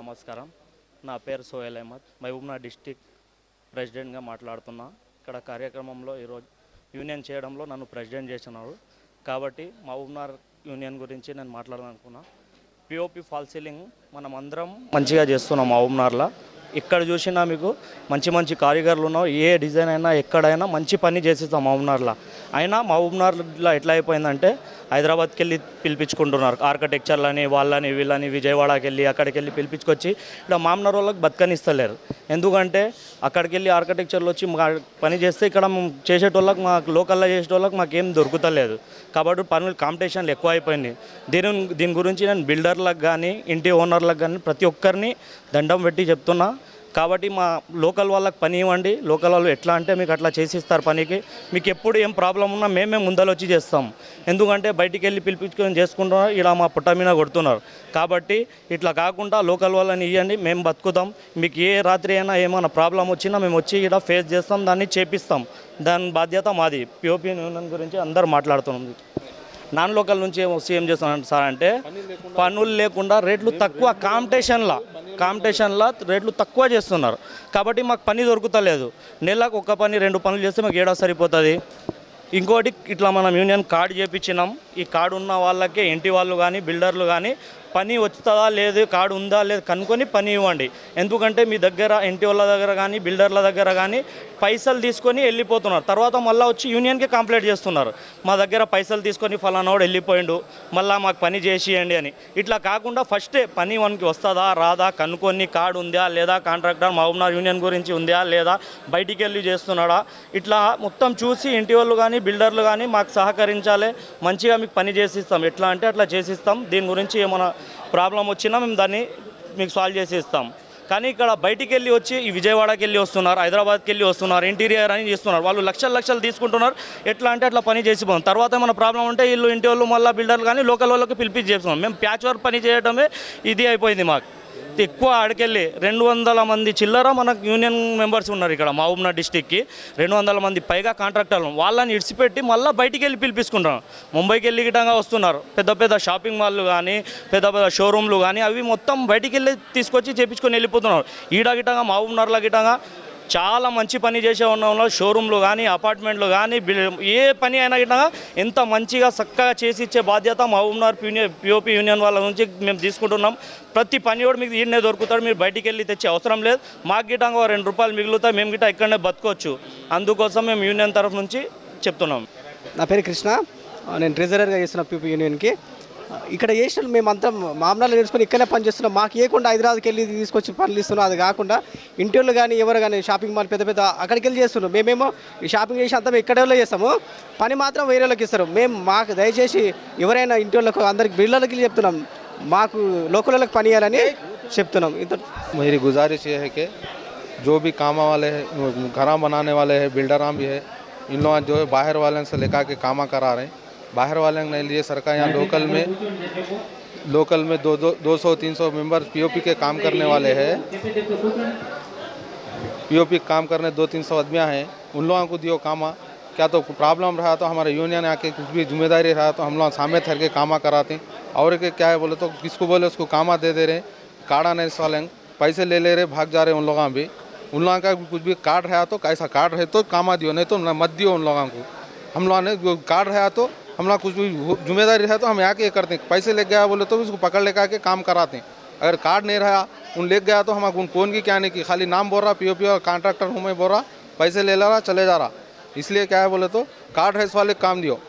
నమస్కారం. నా పేరు సోహెల్ అహ్మద్. మహబూబ్నా డిస్టిక్ ప్రెసిడెంట్గా మాట్లాడుతున్నా. ఇక్కడ కార్యక్రమంలో ఈరోజు యూనియన్ చేయడంలో నన్ను ప్రెసిడెంట్ చేసినారు. కాబట్టి మహబూబ్నార్ యూనియన్ గురించి నేను మాట్లాడాలనుకున్నా. పిఓపి ఫాల్ సీలింగ్ మనం అందరం మంచిగా చేస్తున్నాం మహబూబ్నార్లో ఇక్కడ చూసినా మీకు మంచి మంచి కారిగర్లు ఉన్నావు. ఏ డిజైన్ అయినా ఎక్కడైనా మంచి పని చేసేస్తాం మహబూబ్నగర్లో అయినా మహబూబ్నగర్లో ఎట్లా అయిపోయిందంటే హైదరాబాద్కి వెళ్ళి పిలిపించుకుంటున్నారు. ఆర్కిటెక్చర్లని వాళ్ళని వీళ్ళని విజయవాడకి వెళ్ళి అక్కడికి వెళ్ళి పిలిపించుకొచ్చి ఇక్కడ మామనర్ వాళ్ళకి బతకనిస్తలేరు. ఎందుకంటే అక్కడికి వెళ్ళి ఆర్కిటెక్చర్లు వచ్చి మా పని చేస్తే ఇక్కడ చేసేటోళ్ళకి మాకు లోకల్లో చేసేటోళ్ళకి మాకేం దొరుకుతలేదు. కాబట్టి పనులు కాంపిటీషన్లు ఎక్కువ అయిపోయినాయి దీని దీని గురించి నేను బిల్డర్లకు కానీ ఇంటి ఓనర్లకు కానీ ప్రతి ఒక్కరిని దండం పెట్టి చెప్తున్నా. కాబట్టి మా లోకల్ వాళ్ళకి పని ఇవ్వండి. లోకల్ వాళ్ళు ఎట్లా అంటే మీకు అట్లా చేసిస్తారు పనికి. మీకు ఎప్పుడు ఏం ప్రాబ్లం ఉన్నా మేమే ముందర వచ్చి చేస్తాం. ఎందుకంటే బయటికి వెళ్ళి పిలిపించుకొని చేసుకుంటున్నారు ఇలా మా పుట్ట మీద కొడుతున్నారు. కాబట్టి ఇట్లా కాకుండా లోకల్ వాళ్ళని ఇవ్వండి మేము బతుకుతాం. మీకు ఏ రాత్రి అయినా ఏమైనా ప్రాబ్లం వచ్చినా మేము వచ్చి ఇక్కడ ఫేస్ చేస్తాం. దాన్ని చేపిస్తాం. దాని బాధ్యత మాది. పిఓపి యూనియన్ గురించి అందరు మాట్లాడుతున్నాం నాన్ లోకల్ నుంచి సీఎం వస్తే ఏం చేస్తున్నాను సార్ అంటే పనులు లేకుండా రేట్లు తక్కువ కాంపిటీషన్లా కాంపిటీషన్లా రేట్లు తక్కువ చేస్తున్నారు. కాబట్టి మాకు పని దొరుకుతలేదు. నెలకు ఒక పని రెండు పనులు చేస్తే మాకు ఏడా సరిపోతుంది? ఇంకోటి ఇట్లా మనం యూనియన్ కార్డు చేపించినాం. ఈ కార్డు ఉన్న వాళ్ళకే ఇంటి వాళ్ళు కానీ బిల్డర్లు కానీ పని వస్తుందా లేదు కార్డు ఉందా లేదు కనుక్కొని పని ఇవ్వండి. ఎందుకంటే మీ దగ్గర ఇంటి వాళ్ళ దగ్గర కానీ బిల్డర్ల దగ్గర కానీ పైసలు తీసుకొని వెళ్ళిపోతున్నారు. తర్వాత మళ్ళీ వచ్చి యూనియన్కి కంప్లైంట్ చేస్తున్నారు. మా దగ్గర పైసలు తీసుకొని ఫలానాడు వెళ్ళిపోయిండు మళ్ళీ మాకు పని చేసియండి అని. ఇట్లా కాకుండా ఫస్టే పని మనకి వస్తుందా రాదా కనుక్కొని కార్డు ఉందా లేదా కాంట్రాక్టర్ మహబూబ్నగర్ యూనియన్ గురించి ఉందా లేదా బయటికి వెళ్ళి చేస్తున్నాడా? ఇట్లా మొత్తం చూసి ఇంటి వాళ్ళు కానీ బిల్డర్లు కానీ మాకు సహకరించాలి మంచిగా మీకు పని చేసిస్తాం. ఎట్లా అంటే అట్లా చేసిస్తాం. దీని గురించి ఏమైనా ప్రాబ్లం వచ్చినా మేము దాన్ని మీకు సాల్వ్ చేసి ఇస్తాం. కానీ ఇక్కడ బయటికి వెళ్ళి వచ్చి ఈ విజయవాడకి వెళ్ళి వస్తున్నారు హైదరాబాద్కి వెళ్ళి వస్తున్నారు ఇంటీరియర్ అని చేస్తున్నారు. వాళ్ళు లక్షలు లక్షలు తీసుకుంటున్నారు. ఎట్లా అంటే అట్లా పని చేసిపోతాం తర్వాత ఏమైనా ప్రాబ్లం ఉంటే వీళ్ళు ఇంటి వాళ్ళు మళ్ళీ బిల్డర్లు కానీ లోకల్ వాళ్ళకి పిలిపించి చేస్తున్నాం మేము ప్యాచ్ వర్క్ పని చేయడమే ఇది అయిపోయింది మాకు. ఎక్కువ ఆడికెళ్ళి రెండు వందల మంది చిల్లర మనకు యూనియన్ మెంబర్స్ ఉన్నారు ఇక్కడ మహబూబ్నగర్ డిస్టిక్కి. రెండు వందల మంది పైగా కాంట్రాక్టర్లు వాళ్ళని ఇడిచిపెట్టి మళ్ళీ బయటికి వెళ్ళి పిలిపించుకుంటాం ముంబైకి వెళ్ళి గిటంగా వస్తున్నారు. పెద్ద పెద్ద షాపింగ్ మాల్లు కానీ పెద్ద పెద్ద షోరూమ్లు కానీ అవి మొత్తం బయటికి వెళ్ళి తీసుకొచ్చి చేపించుకొని వెళ్ళిపోతున్నారు. ఈడ గిటంగా మహబూబ్నగర్లో గిటంగా చాలా మంచి పని చేసే ఉన్న షోరూంలో కానీ అపార్ట్మెంట్లో కానీ ఏ పని అయినా గిట్లా ఎంత మంచిగా చక్కగా చేసి ఇచ్చే బాధ్యత మహబూబ్నగర్ యూనియన్ పిఓపి యూనియన్ వాళ్ళ నుంచి మేము తీసుకుంటున్నాం. ప్రతి పని కూడా మీకు ఈడనే దొరుకుతాడు మీరు బయటికి వెళ్ళి తెచ్చే అవసరం లేదు. మాకు గిట్టంగా రెండు రూపాయలు మిగులుతాయి మేము గిట్ట ఇక్కడనే బతకొచ్చు. అందుకోసం మేము యూనియన్ తరఫు నుంచి చెప్తున్నాం. నా పేరు కృష్ణ. నేను ట్రెజరర్గా చేస్తున్న పీపీ యూనియన్కి ఇక్కడ చేసిన మేమంతా మామూలు నేర్చుకొని ఇక్కడనే పని చేస్తున్నాం మాకు ఏకుండా హైదరాబాద్కి వెళ్ళి తీసుకొచ్చి పనులు ఇస్తున్నాం అది కాకుండా ఇంటి వాళ్ళు కానీ ఎవరు కానీ షాపింగ్ మాల్ పెద్ద పెద్ద అక్కడికి వెళ్ళి చేస్తున్నాం మేమేమో ఈ షాపింగ్ చేసి అంతా మేము ఇక్కడే చేస్తాము పని మాత్రం వేరే వాళ్ళకి ఇస్తారు మేము మాకు దయచేసి ఎవరైనా ఇంటి వాళ్ళకు అందరికి బిల్డర్లకి చెప్తున్నాం మాకు లోకల్ వాళ్ళకి పని ఇవ్వాలని చెప్తున్నాం ఇంత मेरी गुजारिश ये है कि जो भी काम वाले हैं घरा बनाने वाले हैं बिल्डरां भी है इन लोग जो है बाहर वाले से लेकर के कामा करा रहे हैं बाहर वाले ने लिए सरकार यहाँ लोकल में लोकल में दो दो दो सौ, तीन सौ मेंबर पीओपी के काम करने वाले हैं। पीओपी काम करने दो, तीन सौ आदमियाँ हैं। उन लोगों को दियो कामा। क्या तो प्रॉब्लम रहा तो हमारे यूनियन आके कुछ भी ज़िम्मेदारी रहा तो हम लोग सामने थर के कामा कराते और के क्या है बोले तो किसको बोले उसको कामा दे दे रहे काड़ा नहीं वाले पैसे ले ले रहे, भाग जा रहे उन लोगों भी उन लोगों का कुछ भी कार्ड रहा तो कैसा कार्ड रहे तो कामा दियो, नहीं तो मत दियो उन लोगों को। हम लोगों ने कार्ड रहा तो हम लोग कुछ भी ज़िम्मेदारी है तो हम यहाँ के करते हैं। पैसे ले गया, बोले तो उसको पकड़ लेकर के काम कराते हैं। अगर कार्ड नहीं रहा, उन ले गया तो हम उन कौन की क्या नहीं की, खाली नाम बोल रहा पी और कॉन्ट्रैक्टर हूँ मैं बोल रहा, पैसे ले ला रहा, चले जा रहा। इसलिए क्या है बोले तो कार्ड है इस वाले, काम दियो।